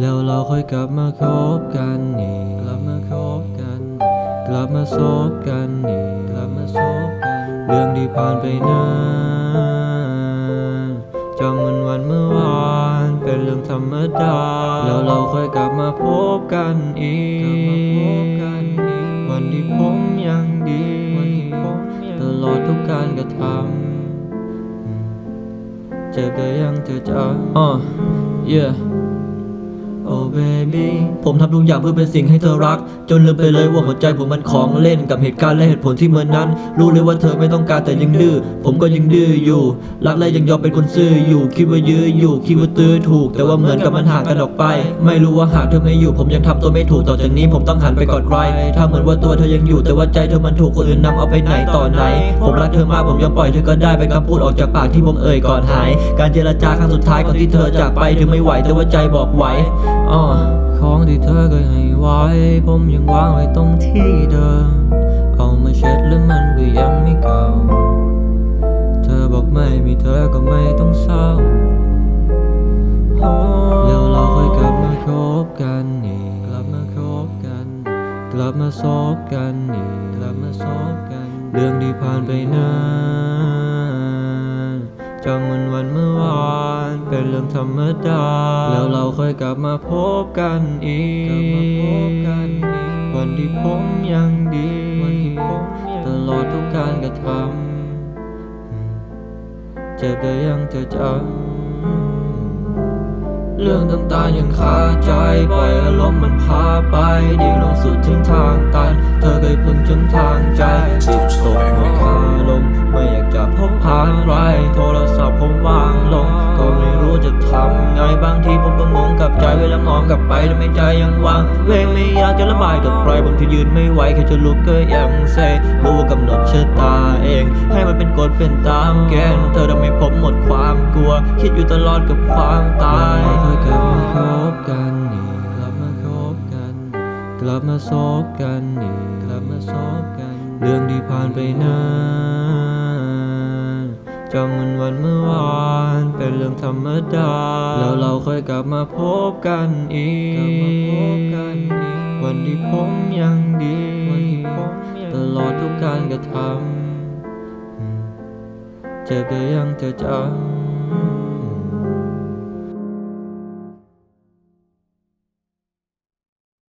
แล้วเราค่อยกลับมาคบกันอีก กลับมาคบกันอีกกลับมาซบกันอีกกลับมาซบกันเรื่องที่ผ่านไปนานจำมันวันเมื่อวานเป็นเรื่องธรรมดา แล้วเราค่อยกลับมาพบกันอีกวันที่ผมยังดีตลอดทุกการกระทำอืมเจ็บแต่ยังเธอจำอ่า yeah Oh baby ผมทำทุกอย่างเพื่อเป็นสิ่งให้เธอรัก จนลืมไปเลยว่าหัวใจผมมันของเล่นกับเหตุการณ์และเหตุผลที่เมื่อนนั้น รู้เลยว่าเธอไม่ต้องการแต่ยังดื้อผมก็ยังดื้ออยู่ รักและยังยอมเป็นคนซื่ออยู่ คิดว่ายื้ออยู่คิดว่าตื้อถูก แต่ว่าเหมือนกับมันห่างกันออกไป ไม่รู้ว่าหากเธอไม่อยู่ ผมยังทำตัวไม่ถูกต่อจากนี้ ผมต้องหันไปกอดใครถ้าเหมือนว่าตัวเธอยังอยู่แต่ว่าใจเธอมันถูกคนอื่นนำเอาไปไหนต่อไหน ผมรักเธอมากผมยอมปล่อยเธอก็ได้เป็นคำพูดออกจากปากที่ผมเอ่ยก่อนหาย การเจรจาครั้งสุดท้ายก่อนที่เธอจากไปถึงไม่ไหวแต่ว่าใจบอกไหวอ้อของที่เธอเคยให้ไว้ ผมยังวางไว้ตรงที่เดิม เอามาเช็ดแล้วมันก็ยังไม่เก่า เธอบอกไม่มีเธอก็ไม่ต้องเศร้า แล้วเราค่อยกลับมาคบกันอีก กลับมาคบกันกกลับมาซบกันอีก กลับมาซบกัน เรื่องที่ผ่านไปนานจำมันวันเมื่อวาน เป็นเรื่องธรรมดา แล้วเราค่อยกลับมาพบกันอีกกลับมาพบกันอีกวันที่ผมยังดี ตลอดทุกการกระทำอืมเจ็บแต่ยังเธอจำเรื่องต่างๆยังคาใจปล่อยอารมณ์มันพาไปดิ่งลงสุดถึงทางตัน เธอเคยพึ่งจนทางใจติดตกเมื่อคาลมไม่อยากจะพบหาใครโทรศัพท์ผมวางลง บางทีผมก็งงกับใจเวลามองกลับไปแล้วไม่ใจยังวางเวงไม่อยากจะระบายกับใครบางทียืนไม่ไหวแค่จะลุกก็ยังเซรู้ว่ากำหนดชะตาเอง ให้มันเป็นกฎเป็นตามเกณฑ์เธอทำให้ผมหมดความกลัว คิดอยู่ตลอดกับความตายค่อยกลับมาคบกันอีกกลับมาคบกันกลับมาซบกันอีกกลับมาซบกัน เรื่องที่ผ่านไปนาน จำมันวันเมื่อวานเป็นเรื่องธรรมดา แล้วเราค่อยกลับมาพบกันอีก วันที่ผมยังดี ตลอดทุกการกระทำเจ็บแต่ยังจะจำ